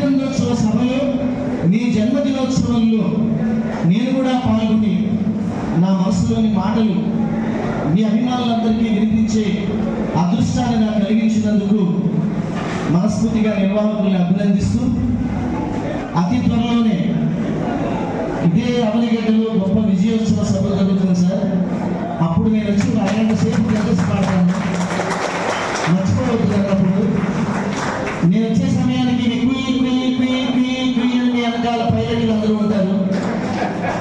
అభినందోత్సవ సభలో నీ జన్మదినోత్సవంలో నేను కూడా పాల్గొని నా మనసులోని మాటలు మీ అభిమానులందరికీ వినిపించే అదృష్టాన్ని నాకు కలిగించినందుకు మనస్ఫూర్తిగా నిర్వాహకుల్ని అభినందిస్తూ అతి త్వరలోనే ఇదే అవనిగడ్డలో పైలట్లు అందరూ ఉంటారు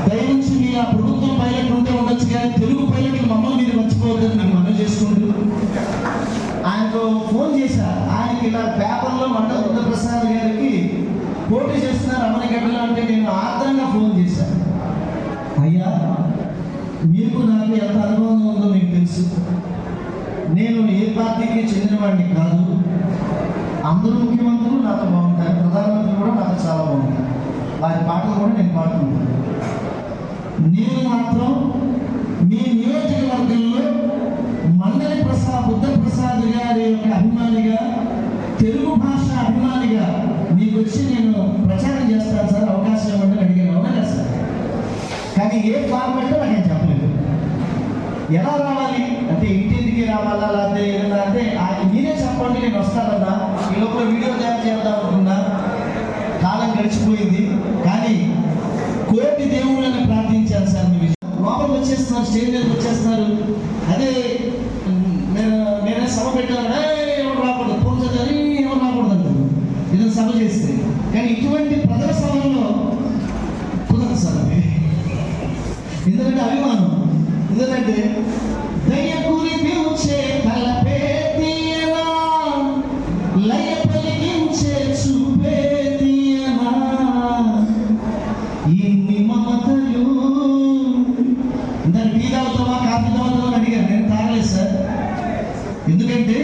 దయవుంచి మీ ఆ ప్రభుత్వం పైలట్లు ఉంటే ఉండొచ్చు కానీ తెలుగు పైలట్లు మమ్మల్ని మీరు మర్చిపోవద్దని నేను మనం చేసుకుంటూ ఆయనకు ఫోన్ చేశా. ఆయనకి ఇలా పేపర్లో మండల బుద్ధప్రసాద్ గారికి పోటీ చేస్తున్నారు అమరగడ్డలో అంటే నేను ఆర్ద్రంగా ఫోన్ చేశాను అయ్యా మీకు నాకు ఎంత అనుభవం ఉందో మీకు తెలుసు. నేను ఏ పార్టీకి చెందినవాడిని కాదు. అందరూ ముఖ్యమంత్రులు నాతో బాగుంటారు. ప్రధానమంత్రి కూడా నాకు చాలా బాగుంటారు. వారి పాటలు కూడా నేను పాడుతున్నాను నేను మాత్రం మీ నియోజకవర్గంలో మండలి ప్రసాద్ బుద్ధ ప్రసాద్ గారి యొక్క అభిమానిగా తెలుగు భాష అభిమానిగా మీకు వచ్చి నేను ప్రచారం చేస్తాను సార్. అవకాశం ఇవ్వండి అని అడిగాను అవునా సార్. కానీ ఏ ఫార్మాట్ నాకు చెప్పలేదు. ఎలా రావాలి? అంటే ఇంటింటికి రావాలా? లేకపోతే ఏదన్నా అంటే ఆ- మీరే చెప్పండి నేను వస్తానన్నా. ఈ లోపల వీడియో తయారు చేద్దాం అనుకున్నా. మర్చిపోయింది. కానీ కోటి దేవుళ్ళని ప్రార్థించాను సార్ మీ లోపలికి వచ్చేస్తున్నారు స్టేజ్ మీద వచ్చేస్తున్నారు. అదే ఉమ్, నేను నేనే సభ పెట్టాను ఎవరు రాకూడదు? పూజ చదివి ఎవరు రాకూడదు? అంటారు. ఇది సభ చేస్తే. కానీ ఇటువంటి ప్రజల సభల్లో కుదరదు సార్ అది. ఎందుకంటే అభిమానం. ఎందుకంటే దయ్య కూలి వచ్చే తాగుతావా కాఫీ అని అడిగారు నేను తాగలేదు సార్. ఎందుకంటే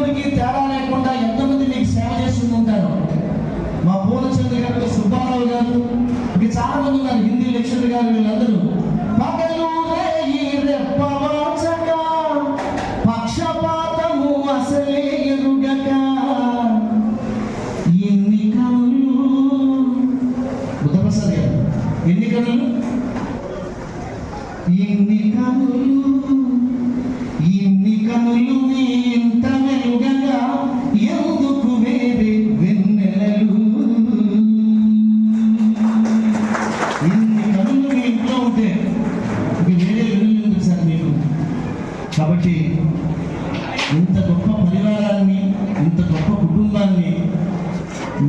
సూర్యుడికి తేడా లేకుండా ఎంతమంది మీకు సేవ చేస్తూ ఉంటారు? మా పూలచంద్ర గారు సుబ్బారావు గారు ఇంకా చాలా మంది ఉన్నారు హిందీ లెక్చరర్ గారు వీళ్ళందరూ. పగలు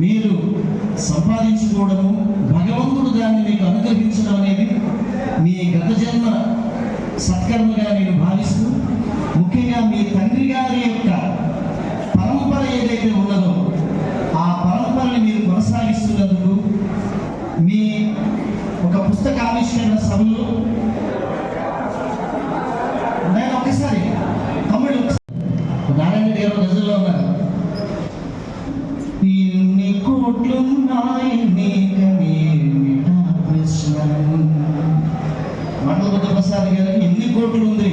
మీరు సంపాదించుకోవడము భగవంతుడు దాన్ని మీకు అనుగ్రహించడం అనేది మీ గత జన్మ సత్కర్మగా నేను భావిస్తూ ముఖ్యంగా మీ తండ్రి గారి యొక్క పరంపర ఏదైతే ఉన్నదో ఆ పరంపరని మీరు కొనసాగిస్తున్నారు మీ ఒక పుస్తక ఆవిష్కరణ సభలో నేను ఒకసారి తమ్ముడు నారాయణ గారు గజల్లో ఉన్నారు ఇన్ని కోట్లున్నాయి నీకనేమిటా ప్రశ్న మండల ప్రసాద్ గారు ఎన్ని కోట్లు ఉంది?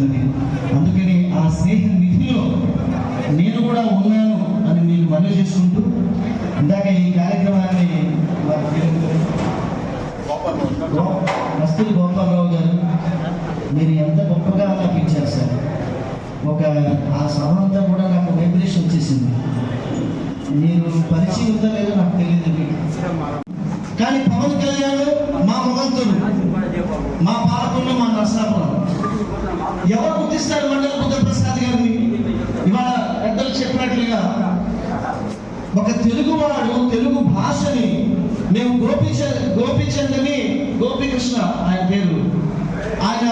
ఉన్నది అందుకని ఆ స్నేహ నిధిలో నేను కూడా ఉన్నాను అని మీరు మనవి చేసుకుంటూ ఇందాక ఈ కార్యక్రమాన్ని వారి గోపాలరావు గారు మీరు ఎంత గొప్పగా అనిపించారు సార్. ఒక ఆ సభ అంతా కూడా నాకు వైబ్రేషన్ వచ్చేసింది. మీరు పరిచయం లేదో నాకు తెలియదు మీకు. కానీ పవన్ కళ్యాణ్ మా మొగంతుడు మా పాలకుండా మా నరసాపురం. ఎవరు గుర్తిస్తారు మండల బుద్ధప్రసాద్ గారిని? ఇవాళ పెద్దలు చెప్పినట్లుగా ఒక తెలుగువాడు తెలుగు భాషని మేము గోపిచ గోపిచంద్ని గోపికృష్ణ ఆయన పేరు. ఆయన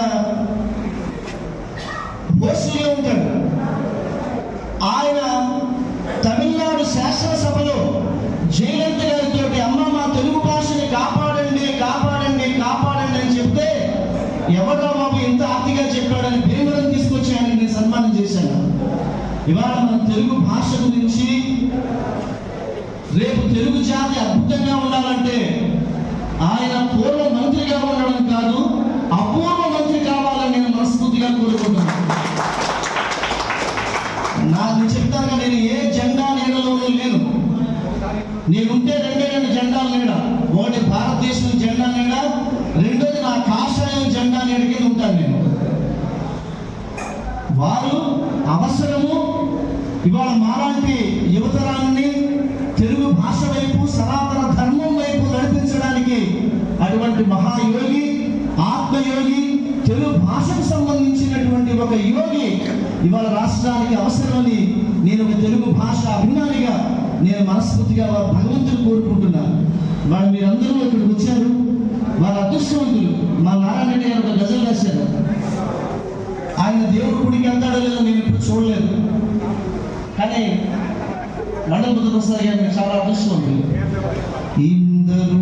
హోస్టల్లో ఉంటాడు. ఆయన తమిళనాడు శాసనసభలో జయలలిత గారితో అమ్మ మా తెలుగు భాషని కాపాడండి కాపాడండి కాపాడండి అని చెప్తే ఎవరు సన్మానం ఇవాళ మన తెలుగు భాష గురించి రేపు తెలుగు జాతి అద్భుతంగా ఉండాలంటే ఆయన పూర్వ మంత్రిగా ఉండడం కాదు అపూర్వ వారు అవసరము. ఇవాళ మాలాంటి యువతరాన్ని తెలుగు భాష వైపు సనాతన ధర్మం వైపు నడిపించడానికి అటువంటి మహాయోగి ఆత్మయోగి తెలుగు భాషకు సంబంధించినటువంటి ఒక యోగి ఇవాళ రాష్ట్రానికి అవసరమని నేను ఒక తెలుగు భాష అభిమానిగా నేను మనస్ఫూర్తిగా వారు భగవంతుడు కోరుకుంటున్నాను. వాళ్ళు మీరందరూ ఇక్కడికి వచ్చారు. వాళ్ళ అదృష్టవంతులు. మా నారాయణ గారు ఒక గజల్ రాశారు. ఆయన దేవుడు గుడికి వెళ్తాడో లేదో నేను ఇప్పుడు చూడలేదు. కానీ మండల బుద్ధ ప్రసాద్ గారిని చాలా అదృష్టం ఉంది. ఇందరు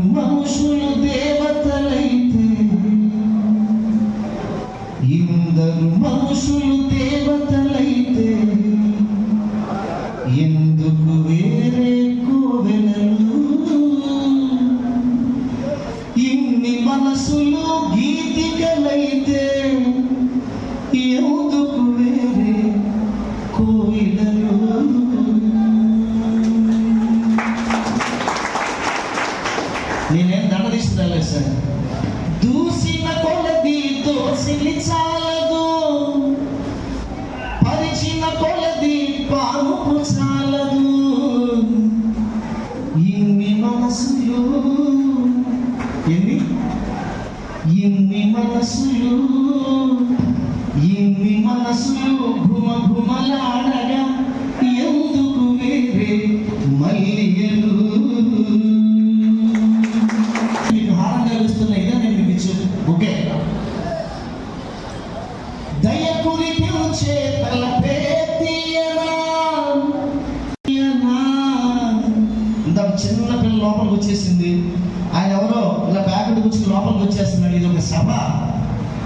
లోపలికి వచ్చేసింది. ఆయన ఎవరో ఇలా ప్యాకెట్ కూర్చుని లోపలికి వచ్చేస్తున్నాడు. ఇది ఒక సభ.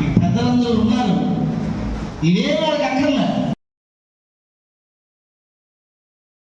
ఈ పెద్దలందరూ ఉన్నారు. ఇవే వాళ్ళకి అక్కర్లే.